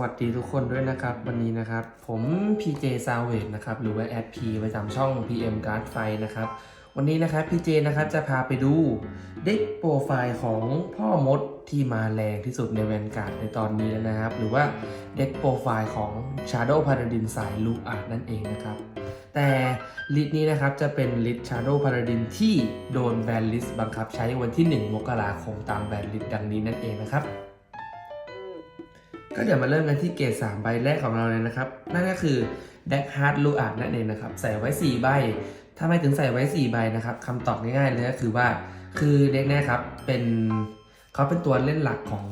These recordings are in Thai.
วัสดีทุกคนด้วยนะครับ วันนี้นะครับ ผม PJ s a v a g e นะครับ หรือว่าแอด P ประจำช่อง PM Guard f i นะครับ วันนี้นะครับ PJ นะครับ จะพาไปดูเด็กโปรไฟล์ของพ่อมดที่มาแรงที่สุดในแวนการ์ดในตอนนี้แล้วนะครับ หรือว่าเด็กโปรไฟล์ของ Shadow Paladin สายลูกอาร์นั่นเองนะครับ แต่ลิสต์นี้นะครับจะเป็นลิสต์ Shadow Paladin ที่โดนแบนลิสต์บังคับใช้วันที่ 1 มกราคมตามแบนลิสต์ดังนี้นั่นเองนะครับ ก็เดี๋ยวมาเริ่มกันที่เกรด3ใบแรกของเราเลยนะครับ นั่นก็คือ d e c k Hard l u a r d นั่นเองนะครับ ใส่ไว้ 4 ใบทำไมถึงใส่ไว้ 4 ใบนะครับคำตอบง่ายๆเลยก็คือว่า คือเด็กเนี่ยครับเป็นเขาเป็นตัวเล่นหลักของ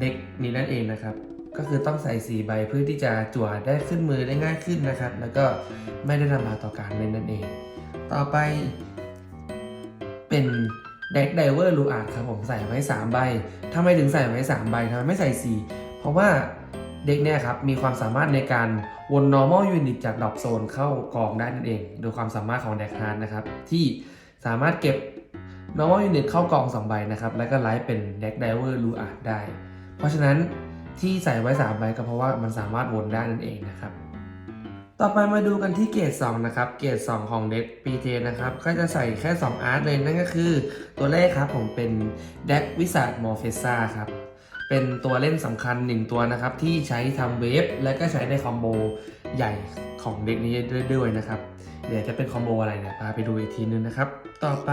เด็กนี้นั่นเองนะครับ ก็คือต้องใส่ 4 ใบเพื่อที่จะจั่วได้ขึ้นมือได้ง่ายขึ้นนะครับ แล้วก็ไม่ได้ลำบากต่อการเล่นนั่นเอง ต่อไป เป็นเด็กไดเวอร์ลูอาร์ครับผมใส่ไว้ 3 ใบทำไมถึงใส่ไว้ 3 ใบทำไมไม่ใส่ 4 เพราะว่าเด็กเนี่ยครับมีความสามารถในการวน normal unit จากดอปโซนเข้ากองได้นั่นเอง โดยความสามารถของเด็กฮาร์ดนะครับ ที่สามารถเก็บ normal unit เข้ากอง 2 ใบนะครับ แล้วก็ไลฟ์เป็นเด็กไดเวอร์ลูอาร์ได้ เพราะฉะนั้นที่ใส่ไว้ 3 ใบก็เพราะว่ามันสามารถวนได้นั่นเองนะครับ ต่อไปมาดูกันที่เกรด2นะครับ เกรด2 ของเด็ก PJ นะครับ ก็จะใส่แค่ 2 อาร์ตเลยนั่นก็คือตัวแรกครับผมเป็นเด็กวิสัทมอร์เฟซ่าครับ เป็นตัวเล่นสำคัญ1ตัวนะครับ ที่ใช้ทำเวฟและก็ใช้ในคอมโบใหญ่ของเด็กนี้ด้วยนะครับ เดี๋ยวจะเป็นคอมโบอะไรเนี่ยพาไปดูอีกทีนึงนะครับ ต่อไป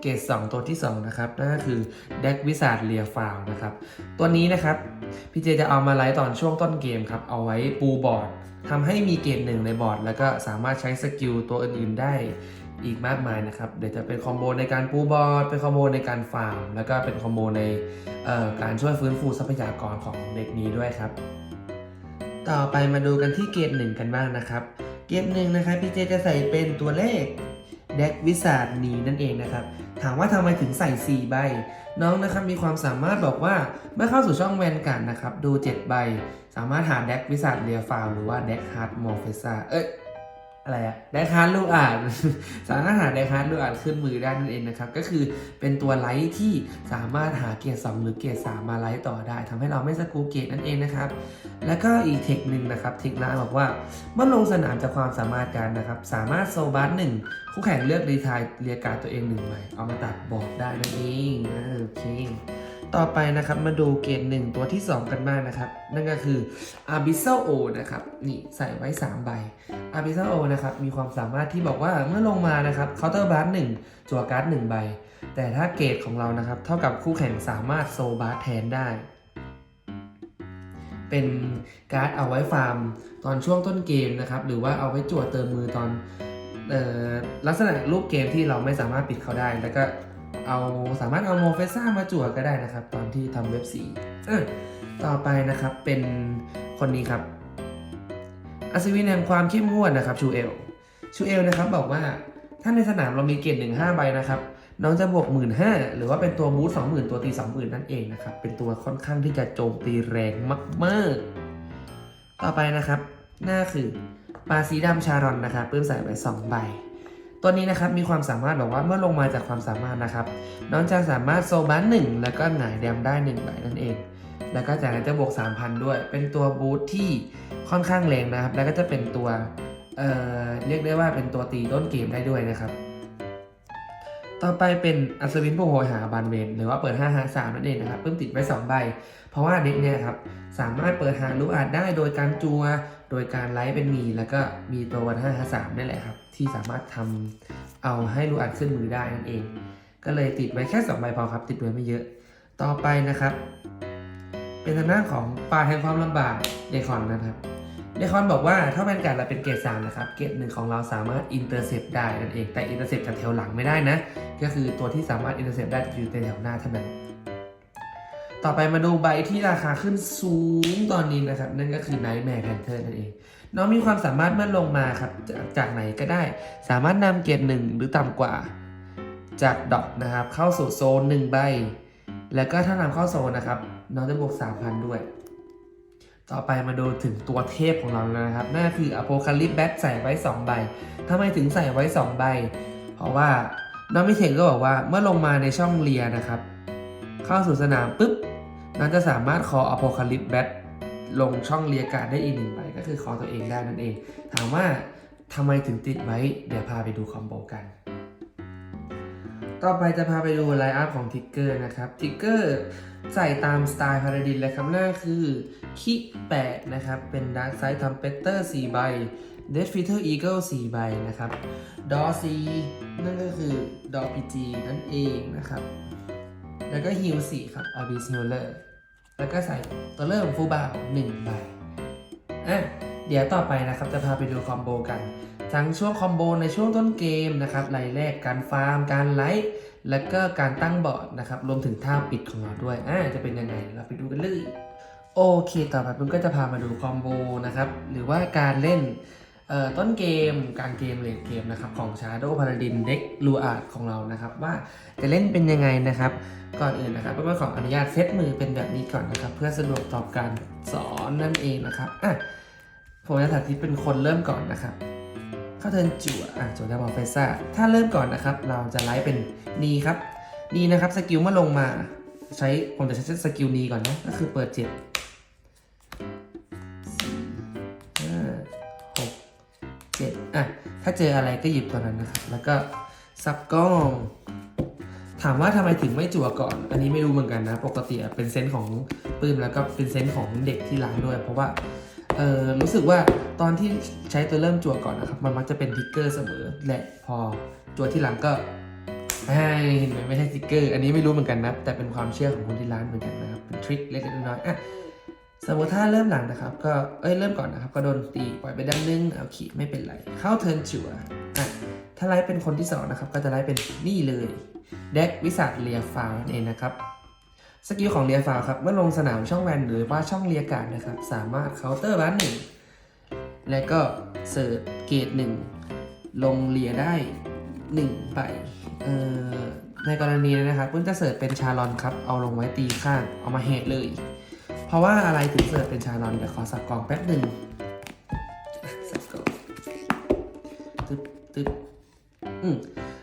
เกรด2ตัวที่ 2 นะครับ นั่นก็คือเด็กวิสัทเลียฟาวนะครับ ตัวนี้นะครับ พี่เจจะเอามาไลฟ์ตอนช่วงต้นเกมครับ เอาไว้ปูบอร์ดทำให้มีเกรดหนึ่งในบอร์ด แล้วก็สามารถใช้สกิลตัวอื่นๆได้ อีกมากมายนะครับ เดี๋ยวจะเป็นคอมโบในการปูบอร์ดเป็นคอมโบในการฟาร์ม แล้วก็เป็นคอมโบในการช่วยฟื้นฟูทรัพยากรของเด็กนี้ด้วยครับ ต่อไปมาดูกันที่เกรดหนึ่งกันบ้างนะครับ เกรดหนึ่งนะครับพี่เจจะใส่เป็นตัวเลขเด็กวิสาดนีนั่นเองนะครับ ถามว่าทำไมถึงใส่ 4 ใบ น้องนะครับมีความสามารถบอกว่าเมื่อเข้าสู่ช่องแวนการนะครับ ดู 7 ใบ สามารถหาเด็กวิสัทเรียฟาวหรือว่าเด็กฮาร์ดมอร์เฟซ่าเอ้ย อะไรอะเด็กฮาร์ดลูกอ่านสามาหาเด็กฮาร์ดลูกอ่านขึ้นมือได้นั่นเองนะครับ ก็คือเป็นตัวไลท์ที่สามารถหาเกียร์2หรือเกียร์3มาไลท์ต่อได้ทำให้เราไม่สกูเกตนั่นเองนะครับ แล้วก็อีกเทคหนึ่งนะครับ เทคนาบอกว่าเมื่อลงสนามจากความสามารถการนะครับ สามารถโซบัสหนึ่งคู่แข่งเลือกรีทายเรียกการตัวเองหนึ่งใบเอามาตัดบอร์ดได้นั่นเองโอเค ต่อไปนะครับมาดูเกรดหนึ่งตัวที่ 2 กันบ้างนะครับ นั่นก็คือ a b y s s a l O นะครับนี่ใส่ไว้ 3 ใบ a b y s s a l O นะครับมีความสามารถที่บอกว่าเมื่อลงมานะครับเคาน์เตอร์บาร์หนึ่งจั่วการ์ดหนึ่งใบ แต่ถ้าเกรดของเรานะครับ เท่ากับคู่แข่งสามารถโซบาร์แทนได้ เป็นการ์ดเอาไว้ฟาร์มตอนช่วงต้นเกมนะครับหรือว่าเอาไว้จั่วเติมมือตอนออลักษณะรูปเกมที่เราไม่สามารถปิดเขาได้แล้วก็ เอาสามารถเอาโมเฟซ่ามาจั่วก็ได้นะครับ ตอนที่ทำเว็บสีต่อไปนะครับเป็นคนนี้ครับอัศวินแห่งความเข้มงวดนะครับชูเอลชูเอลนะครับบอกว่าถ้าในสนามเรามีเกรดหนึ่งห้าใบนะครับน้องจะบวกหมื่นห้าหรือว่าเป็นตัวบูทสองหมื่นตัวตีสองหมื่นนั่นเองนะครับ เป็นตัวค่อนข้างที่จะโจมตีแรงมากๆ ต่อไปนะครับ หน้าคือปลาสีดำชารอนนะครับเพิ่มใส่ไปสองใบ ตัวนี้นะครับมีความสามารถแบบว่าเมื่อลงมาจากความสามารถนะครับ น้องจะสามารถโซบันหนึ่งแล้วก็หงายแดมได้หนึ่งใบนั่นเอง แล้วก็จากนั้นจะบวก 3,000 ด้วย เป็นตัวบูทที่ค่อนข้างแรงนะครับ แล้วก็จะเป็นตัวเอ่อเรียกได้ว่าเป็นตัวตีต้นเกมได้ด้วยนะครับ ต่อไปเป็นอัศวินผู้โหยหาบานเวนหรือว่าเปิด5หา3นั่นเองนะครับเพิ่มติดไว้2ใบ เพราะว่าเด็กเนี่ยครับสามารถเปิดหาลูอาจได้โดยการจัว โดยการไลฟ์เป็นมีแล้วก็มีตัววัน5หา3นี่แหละครับ ที่สามารถทำเอาให้ลูกอาจขึ้นมือได้นั่นเอง ก็เลยติดไว้แค่2ใบพอครับ ติดไว้ไม่เยอะ ต่อไปนะครับ เป็นทางด้านของป่าแห่งความลำบากเดคอนนะครับเดคอนบอกว่าถ้าเป็นการเราเป็นเกรดสามนะครับ เกรดหนึ่งของเราสามารถอินเตอร์เซปได้นั่นเองแต่อินเตอร์เซปจากแถวหลังไม่ได้นะ ก็คือตัวที่สามารถอินเตอร์เซปได้อยู่ในแถวหน้าเท่านั้น ต่อไปมาดูใบที่ราคาขึ้นสูงตอนนี้นะครับ นั่นก็คือ Nightmare Panther นั่นเอง น้องมีความสามารถเมื่อลงมาครับ จากจากไหนก็ได้ สามารถนำเกรดหนึ่งหรือต่ำกว่า จากดอกนะครับ เข้าสู่โซนหนึ่งใบ แล้วก็ถ้านำเข้าโซนนะครับ น้องจะบวก 3,000 ด้วย ต่อไปมาดูถึงตัวเทพของเราแล้วนะครับนั่นคืออโพคาลิปแบทใส่ไว้ 2 ใบทำไมถึงใส่ไว้ 2 ใบ เพราะว่าน้องมิเทงก็บอกว่าเมื่อลงมาในช่องเลียนะครับ เข้าสู่สนามปุ๊บน้องจะสามารถคออโพคาลิปแบทลงช่องเรียการ์ดได้อีกหนึ่งใบก็คือคอตัวเองได้นั่นเอง ถามว่าทำไมถึงติดไว้ เดี๋ยวพาไปดูคอมโบกัน ต่อไปจะพาไปดูไลน์อัพของทิกเกอร์นะครับทิกเกอร์ใส่ตามสไตล์พาราดินเลยครับหน้าคือคิแปดนะครับ เป็นดาร์ s ไซ d ์ทำเปเตอร์4ใบเดฟฟิเตอร์อีเกิล4ใบนะครับดอซีนั่นก็คือดอพีจีนั่นเองนะครับ แล้วก็ฮิล4ครับอาร์บิสฮิลเลอร์แล้วก็ใส่ตัวเริ่มฟูบาว1ใบอะเดี๋ยวต่อไปนะครับจะพาไปดูคอมโบกันทั้งช่วงคอมโบในช่วงต้นเกมนะครับรายแรกการฟาร์ม การไลท์แล้วก็การตั้งบอร์ดนะครับรวมถึงท่าปิดของเราด้วยอ่าจะเป็นยังไงเราไปดูกันเลยโอเค ต่อไปผมก็จะพามาดูคอมโบนะครับหรือว่าการเล่น ต้นเกมกลางเกมเลดเกมนะครับของ Shadow Paladin Deck l u a r d ของเรานะครับ ว่าจะเล่นเป็นยังไงนะครับ ก่อนอื่นนะครับก็ขออนุญาตเซตมือเป็นแบบนี้ก่อนนะครับ เพื่อสะดวกต่อการสอนนั่นเองนะครับอะผมจะสาธิตเป็นคนเริ่มก่อนนะครับ เข้าเทินจั่วอะจั่วดาบอลเฟซ่าถ้าเริ่มก่อนนะครับ เราจะไลฟ์เป็นนีครับนีนะครับสกิลเมื่อลงมาใช้ผมจะใช้สกิลนีก่อนนะก็คือเปิดเจ็ด ถ้าเจออะไรก็หยิบตัวนั้นนะครับแล้วก็ซับกล้อง ถามว่าทำไมถึงไม่จั่วก่อน อันนี้ไม่รู้เหมือนกันนะ ปกติเป็นเซนส์ของปื้มแล้วก็เป็นเซนส์ของเด็กที่ร้านด้วย เพราะว่าเออรู้สึกว่าตอนที่ใช้ตัวเริ่มจั่วก่อนนะครับมันมักจะเป็นทิกเกอร์เสมอและพอจั่วที่หลังก็ให้เห็นไหมไม่ใช่ทิกเกอร์ อันนี้ไม่รู้เหมือนกันนะ แต่เป็นความเชื่อของคนที่ร้านเหมือนกันนะครับ เป็นทริคเล็กๆน้อยๆอะ สมมติถ้าเริ่มหลังนะครับ ก็เอ้ยเริ่มก่อนนะครับ ก็โดนตีปล่อยไปด้านนึงเอาขีดไม่เป็นไร เข้าเทิร์นจั่วอะถ้าไลฟ์เป็นคนที่สองนะครับก็จะไลฟ์เป็นนี่เลยเด็กวิสัทเลียฟาวนั่นเองนะครับสกิลของเลียฟาวครับเมื่อลงสนามช่องแวนหรือว่าช่องเลียการนะครับ สามารถเคาน์เตอร์บันหนึ่งและก็เสิร์ฟเกตหนึ่งลงเลียได้1ใบเอ่อในกรณีนี้นะครับเพิ่งจะเสิร์ฟเป็นชาลอนครับ เอาลงไว้ตีข้าง เอามาเฮดเลย เพราะว่าอะไรถึงเสิร์ฟเป็นชาลอนเดี๋ยวขอสับกล่องแป๊บหนึ่งสับกล่องตึ๊บตึ๊บอืม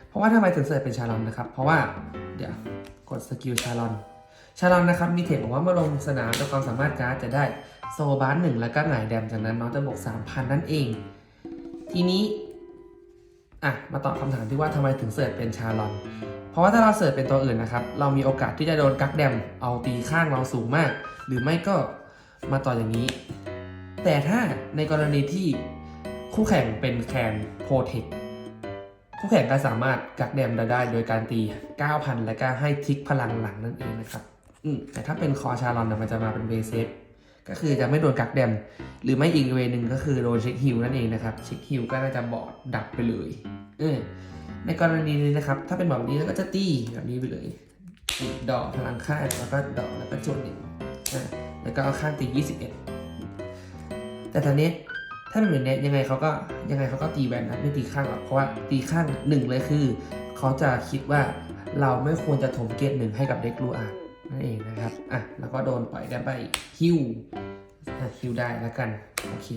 เพราะว่าทำไมถึงเสิร์ฟเป็นชาลอนนะครับ เพราะว่าเดี๋ยวกดสกิลชาลอนชาลอนนะครับมีเทคบอกว่าเมื่อลงสนามด้วยความสามารถการ์ดจะได้โซบาร์หนึ่งแล้วก็หงายแดมจากนั้นน้องจะบวก3,000 นั่นเอง ทีนี้ อะมาตอบคำถามที่ว่าทำไมถึงเสิร์ฟเป็นชาลอน เพราะว่าถ้าเราเสิร์ฟเป็นตัวอื่นนะครับ เรามีโอกาสที่จะโดนกักแดมเอาตีข้างเราสูงมาก หรือไม่ก็มาต่ออย่างนี้ แต่ถ้าในกรณีที่คู่แข่งเป็นแคนโพเทคคู่แข่งก็สามารถกักแดมเราได้โดยการตี 9,000 และก็ให้ทิกพลังหลังนั่นเองนะครับ อืมแต่ถ้าเป็นคอชาลอนนะมันจะมาเป็นเวเซฟ ก็คือจะไม่โดนกักแดม หรือไม่อีกเวนึงก็คือโดนเช็คฮิลนั่นเองนะครับเช็คฮิลก็น่าจะบอดดับไปเลยเออในกรณีนี้นะครับ ถ้าเป็นแบบนี้แล้วก็จะตีแบบนี้ไปเลยอีดอกพลังค่าแล้วก็ดอกแล้วก็โจนหนึ่งแล้วก็เอาข้างตี 21 แต่ตอนนี้ถ้าเป็นแบบนี้ยังไงเขาก็ยังไงเขาก็ตีแบนครับไม่ตีข้างหรอกเพราะว่าตีข้างหนึ่งเลยคือ เขาจะคิดว่าเราไม่ควรจะถมเกตหนึ่งให้กับเด็กลูอาร์ นั่นเองนะครับ อะ แล้วก็โดนปล่อยได้ไปฮิวอะฮิวได้แล้วกัน โอเค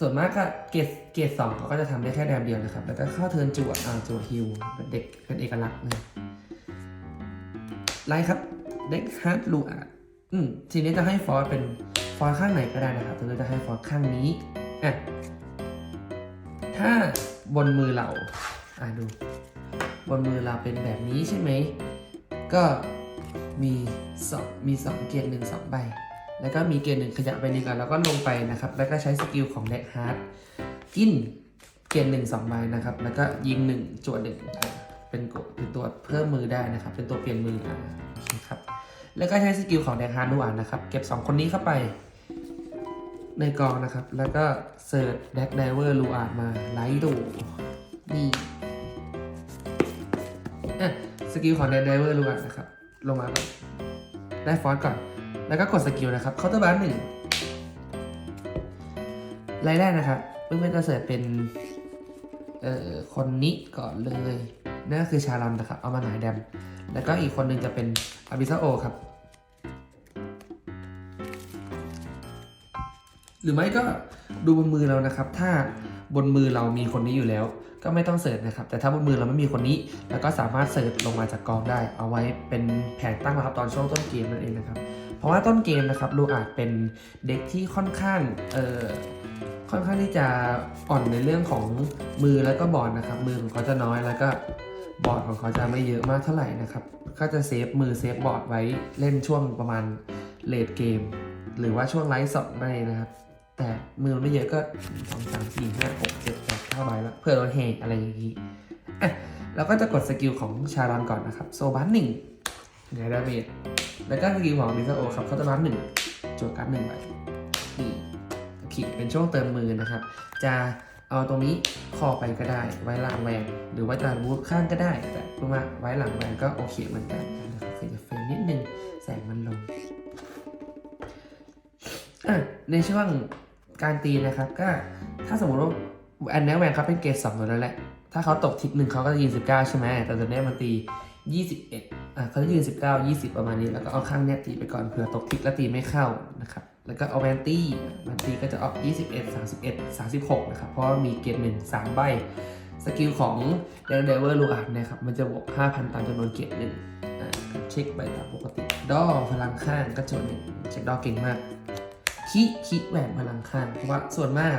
ส่วนมากก็เกตเกตสองเขาก็จะทำได้แค่แดมเดียวนะครับ แล้วก็เข้าเทินจวดอ่าจวดฮิวเป็นเด็กเป็นเอกลักษณ์เลยไล่ครับ เด็กฮาร์ดลูอาร์อืม ทีนี้จะให้ฟอร์เป็นฟอร์ข้างไหนก็ได้นะครับเราจะให้ฟอร์ข้างนี้ อะ ถ้าบนมือเรา อะดู บนมือเราเป็นแบบนี้ใช่ไหม ก็มีสองมีสองเกียร์หนึ่งสองใบ แล้วก็มีเกียร์หนึ่งขยับไปนี่ก่อนแล้วก็ลงไปนะครับ แล้วก็ใช้สกิลของเด็กฮาร์ดกินเกียร์หนึ่งสองใบนะครับ แล้วก็ยิงหนึ่งจวดหนึ่งเป็นเป็นตัวเพิ่มมือได้นะครับ เป็นตัวเปลี่ยนมืออะครับ แล้วก็ใช้สกิลของเด็กฮาร์ดดูอ่านนะครับ เก็บสองคนนี้เข้าไปในกองนะครับ แล้วก็เสิร์ชแด็กไดเวอร์ลูอาร์มาไลท์ดูนี่ สกิลของ Dead Diver รู้กันนะครับ ลงมาก่อนได้ฟอนต์ก่อน แล้วก็กดสกิลนะครับเคาน์เตอร์บาร์หนึ่งรายแรกนะครับเพิ่งจะเสิร์ฟเป็นเอ่อคนนี้ก่อนเลยนั่นก็คือชาลันนะครับ เอามาหงายแดม แล้วก็อีกคนหนึ่งจะเป็นอาบิซาโอครับ หรือไม่ก็ดูบนมือเรานะครับ ถ้าบนมือเรามีคนนี้อยู่แล้ว ก็ไม่ต้องเสิร์ชนะครับ แต่ถ้าบนมือเราไม่มีคนนี้แล้วก็สามารถเสิร์ชลงมาจากกองได้ เอาไว้เป็นแผนตั้งรับตอนช่วงต้นเกมนั่นเองนะครับ เพราะว่าต้นเกมนะครับลูอาจเป็นเด็กที่ค่อนข้างเอ่อค่อนข้างที่จะอ่อนในเรื่องของมือแล้วก็บอร์ดนะครับ มือของเขาจะน้อยแล้วก็บอร์ดของเขาจะไม่เยอะมากเท่าไหร่นะครับ ก็จะเซฟมือเซฟบอร์ดไว้เล่นช่วงประมาณเลดเกม หรือว่าช่วงไลฟ์สดนั่นเองนะครับ แต่มือมันไม่เยอะก็สองสามสี่ห้าหกเจ็ดแปดเก้าใบแล้วเพื่อเราเฮอะไรอย่างนี้อะเราก็จะกดสกิลของชาลอนก่อนนะครับ โซบัสหนึ่งไงดาเมจแล้วก็สกิลของมิซาโอครับเขาจะบัสหนึ่งจวดการ์ดหนึ่งใบนี่ขีดเป็นช่วงเติมมือนะครับ จะเอาตรงนี้คอไปก็ได้ ไว้หลังแวนหรือไว่าบูทข้างก็ได้ แต่เพื่อว่าไว้หลังแวนก็โอเคเหมือนกันนะครับขยับเฟรนิดนึงแสงมันลงในช่วง การตีนะครับก็ถ้าสมมติว่าอันนี้แวนเขาเป็นเกรดสองอยู่แล้วแหละ ถ้าเขาตกทิกหนึ่งเขาก็จะยืนสิบเก้าใช่ไหมแต่ตัวนี้มันตียี่สิบเอ็ดอะเขาจะยืนสิบเก้ายี่สิบประมาณนี้แล้วก็เอาข้างเนี้ยตีไปก่อนเผื่อตกทิกแล้วตีไม่เข้านะครับแล้วก็เอาแวนตี้แวนตี้ก็จะออกยี่สิบเอ็ดสามสิบเอ็ดสามสิบหกนะครับเพราะมีเกรดหนึ่งสามใบสกิลของเดนเดเวอร์ลูอาร์นะครับมันจะบวกห้าพันตามจำนวนเกรดหนึ่งอ่าเช็คใบตามปกติ ดอพลังข้างก็จนเช็คดอเก่งมาก คิคิแหวนพลังข้างเพราะว่าส่วนมาก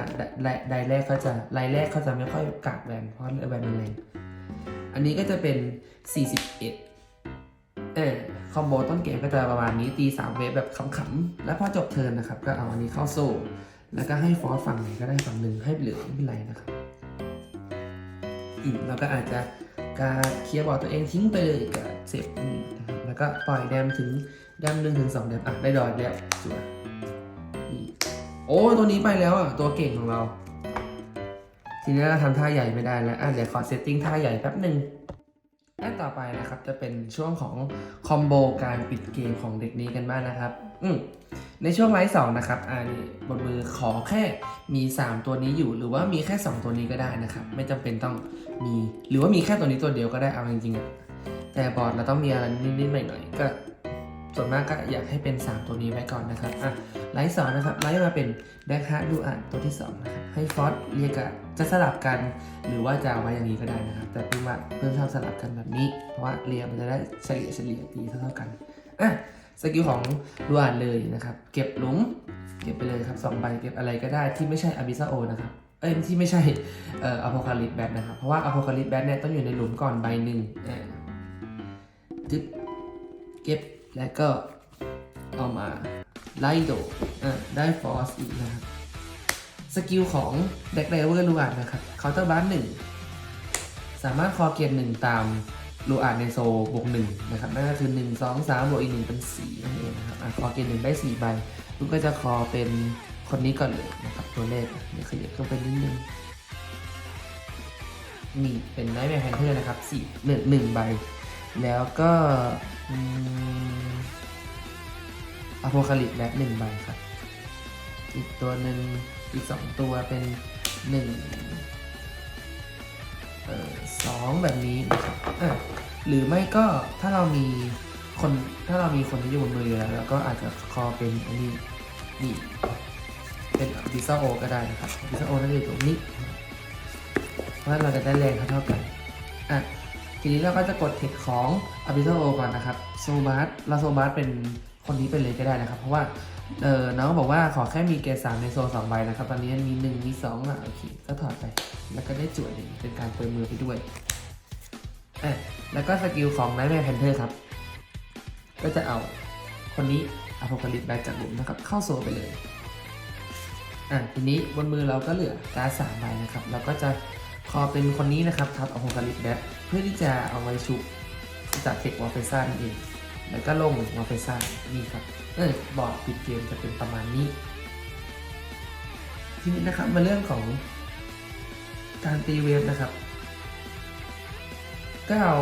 ไดแรกเขาจะไลแรกเขาจะไม่ค่อยกัดแหวนเพราะแหวนมันแรงอันนี้ก็จะเป็น 41เออคอมโบต้นเกมก็จะประมาณนี้ตี3เวฟแบบขำๆแล้วพอจบเทิร์นนะครับ ก็เอาอันนี้เข้าโซ่แล้วก็ให้ฟอสฝั่งไหนก็ได้ฝั่งหนึ่งให้เหลือไม่เป็นไรนะครับอืมแล้วก็อาจจะการเคลียร์บอร์ดตัวเองทิ้งไปเลยกับเซฟนี่นะครับแล้วก็ปล่อยแดมถึงแดมหนึ่งถึงสองแดมอะได้ดอยแล้วจั่วโอ้ตัวนี้ไปแล้วอะ ตัวเก่งของเรา ทีนี้เราทำท่าใหญ่ไม่ได้แล้วอะเดี๋ยวขอเซตติ้งท่าใหญ่แป๊บหนึ่งและต่อไปนะครับจะเป็นช่วงของคอมโบการปิดเกมของเด็กนี้กันบ้างนะครับ อืในช่วงไลฟ์สองนะครับอ่านี่บนมือขอแค่มี 3 ตัวนี้อยู่ หรือว่ามีแค่ 2 ตัวนี้ก็ได้นะครับ ไม่จำเป็นต้องมีหรือว่ามีแค่ตัวนี้ตัวเดียวก็ได้เอาจริงๆอะแต่บอร์ดเราต้องมีอะไรนิดๆหน่อยๆก็ ส่วนมากก็อยากให้เป็น 3 ตัวนี้ไว้ก่อนนะครับอะไลท์สองนะครับไลท์มาเป็นแบ็คฮาร์ดูอ่านตัวที่2นะครับให้ฟอสเรียกะจะสลับกัน หรือว่าจะเอาไว้อย่างนี้ก็ได้นะครับ แต่เพิ่มว่าเพิ่มชอบสลับกันแบบนี้ เพราะว่าเรียมันจะได้เฉลี่ยเฉลี่ยตีเท่าๆกันอะสกิลของดูอ่านเลยนะครับ เก็บหลุมเก็บไปเลยครับสองใบเก็บอะไรก็ได้ที่ไม่ใช่อาบิซาโอนะครับเอ้ยที่ไม่ใช่เอ่ออโพคาลิปแบทนะครับ เพราะว่าอโพคาลิปแบทเนี่ยต้องอยู่ในหลุมก่อนใบหนึ่งอ่าจึ๊บเก็บ แล้วก็เอามาไล่โดอะได้ฟอสอีกนะครับสกิลของเด็กไดเวอร์ลูอาร์นะครับเคาน์เตอร์บัสหนึ่งสามารถคอเกียร์หนึ่งตามลูอาร์ในโซบวกหนึ่งนะครับนั่นก็คือหนึ่งสองสามบวกอีกหนึ่งเป็นสี่นั่นเองนะครับอคอเกียร์หนึ่งได้สี่ใบลูกก็จะคอเป็นคนนี้ก่อนเลยนะครับตัวเลขเดี๋ยวขยับเข้าไปนิดนึงนี่เป็นไนท์แมร์แพนเทอร์นะครับสี่หนึ่งหนึ่งใบ แล้วก็อืมอโพคาลิปแบบหนึ่งใบครับ อีกตัวหนึ่งอีกสองตัวเป็นหนึ่งเออสองแบบนี้นะครับอะหรือไม่ก็ถ้าเรามีคนถ้าเรามีคนที่อยู่บนมืออยู่แล้วแล้วก็อาจจะคอเป็นอันนี้นี่เป็นดิซาโอก็ได้นะครับดิซาโอนั่นอยู่ตรงนี้เพราะเราจะได้แรงเท่าๆกันอะ ทีนี้เราก็จะกดเทคของอ b ิ s โอก่อนนะครับโซบาร์เราโซบาร์เป็นคนนี้ไปเลยก็ได้นะครับ เพราะว่าเออน้องบอกว่าขอแค่มีเกรดสามในโซสองใบนะครับ ตอนนี้มีหนึ่งมีสองอะโอเคก็ถอดไป แล้วก็ได้จวดหนึ่งเป็นการเปิดมือไปด้วยอะแล้วก็สกิลของไนท์แมร์แพนเทอร์ครับ ก็จะเอาคนนี้อ p o ค a ลิปแบ็กจากหลุมนะครับ เข้าโซไปเลยอะทีนี้บนมือเราก็เหลือการ์ดสามใบนะครับ เราก็จะคอเป็นคนนี้นะครับทับอ p o ค a ลิปแบ็กเพื่อที่จะเอาไว้ชุบจากเทควอลเฟซ่านั่นเอง แล้วก็ลงมาไปสร้านี่ครับ เออบอร์ดปิดเกมจะเป็นประมาณนี้ ทีนี้นะครับมาเรื่องของการตีเวฟนะครับ ก็เอา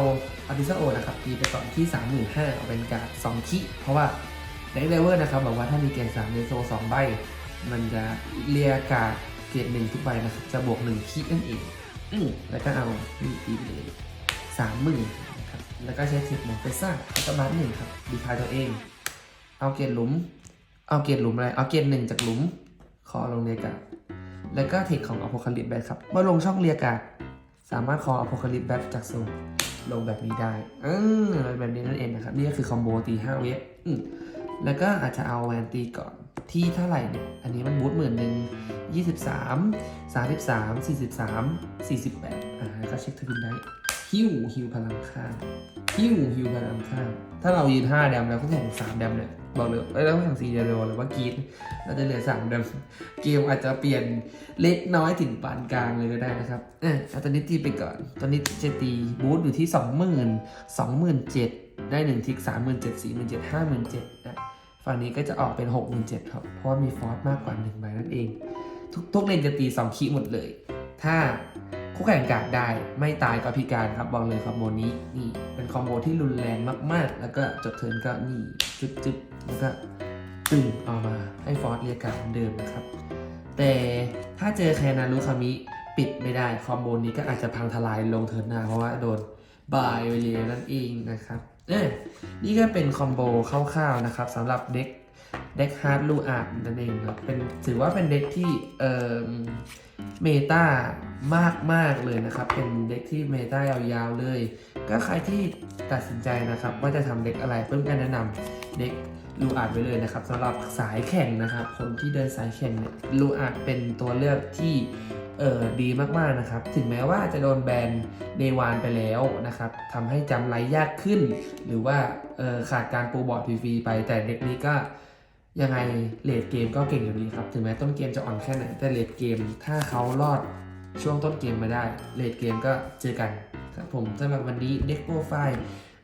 อาริซาโอนะครับตีไปก่อนที่ 35,000เอาเป็นการ์ด2คิ เพราะว่าเด็กเลเวอร์นะครับบอกว่าถ้ามีเกรด3ในโซ2ใบ มันจะเรียกาเกรดหนึ่งทุกใบนะครับ จะบวก1คินั่นเอง อืแล้วก็เอานี่ตีไปเลย 30,000นะครับแล้วก็ใช้เทคหมอนไปสร้างแล้วก็บัสหนึ่งครับดีพายตัวเอง เอาเกียร์หลุม เอาเกียร์หลุมอะไร เอาเกียร์หนึ่งจากหลุมขอลงเรียกาศแล้วก็เทคของอโพคาลิปแบครับ เมื่อลงช่องเรียกาศสามารถคออ p พ c a ลิปแบบจากโซนลงแบบนี้ได้เออแบบนี้นั่นเองนะครับ นี่ก็คือคอมโบตี5เวฟอืมแล้วก็อาจจะเอาแวนตีก่อนที่เท่าไหร่เนี่ย อันนี้มันบูทหมื่นหนึ่งยี่สิบสามสามสิบสามสี่สิบสามสี่สิบแปดอ่าแล้วก็เช็คทวินได้ ฮิวฮิวพลังข้างฮิวฮิวพลังข้าง ถ้าเรายืนห้าแดมแล้วก็แข่งสามแดมเนี่ยบอกเลยแล้วก็แข่งสี่เดมเลยหรือว่ากรีดเราจะเหลือสามแดมเกมอาจจะเปลี่ยนเล็กน้อยถึงปานกลางเลยก็ได้นะครับเออเอาตอนนี้ตีไปก่อน ตอนนี้จะตีบูทอยู่ที่สองหมื่นสองหมื่นเจ็ดได้หนึ่งทิกสามหมื่นเจ็ดสี่หมื่นเจ็ดห้าหมื่นเจ็ดนะฝั่งนี้ก็จะออกเป็นหกหมื่นเจ็ดครับ เพราะว่ามีฟอสมากกว่าหนึ่งใบนั่นเอง ทุกทุกเลนจะตีสองคีหมดเลย ถ้า คู่แข่งกาดได้ไม่ตายก็พิการครับบอกเลยคอมโบนี้นี่เป็นคอมโบที่รุนแรงมากๆ แล้วก็จบเทิร์นก็นี่จุดจุดๆแล้วก็ตึงออกมาให้ฟอร์สเรียกการเดิมนะครับ แต่ถ้าเจอแคนารุคามิปิดไม่ได้คอมโบนี้ก็อาจจะพังทลายลงเทิร์นหน้าเพราะว่าโดนบายไปเลยนั่นเองนะครับเอ้ยนี่ก็เป็นคอมโบคร่าวๆนะครับสำหรับเด็กเด็กฮาร์ดลูอาร์นั่นเองครับเป็นถือว่าเป็นเด็กที่เอ่อ เมตามากมากเลยนะครับ เป็นเด็กที่เมตายาวๆเลย ก็ใครที่ตัดสินใจนะครับ ว่าจะทำเด็กอะไรเพิ่มการแนะนำเด็กลูอาดไว้เลยนะครับสำหรับสายแข่งนะครับ คนที่เดินสายแข่งเนี่ยลูอาดเป็นตัวเลือกที่เออดีมากๆนะครับ ถึงแม้ว่าจะโดนแบนเดวานไปแล้วนะครับทำให้จำไรยากขึ้น หรือว่าออขาดการปูบอร์ดฟรีๆไปแต่เด็กนี้ก็ ยังไงเลดเกมก็เก่งอยู่ดีครับ ถึงแม้ต้นเกมจะอ่อนแค่ไหน แต่เลดเกมถ้าเขารอดช่วงต้นเกมมาได้เลดเกมก็เจอกันครับผมสำหรับวันนี้เด็กโปรไฟล์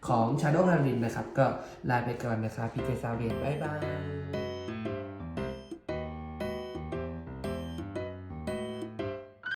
ของ Shadow p a l a d i n นะครับ ก็ลาไปก่อนนะครับพี่เจซาวเวนบ๊ายบาย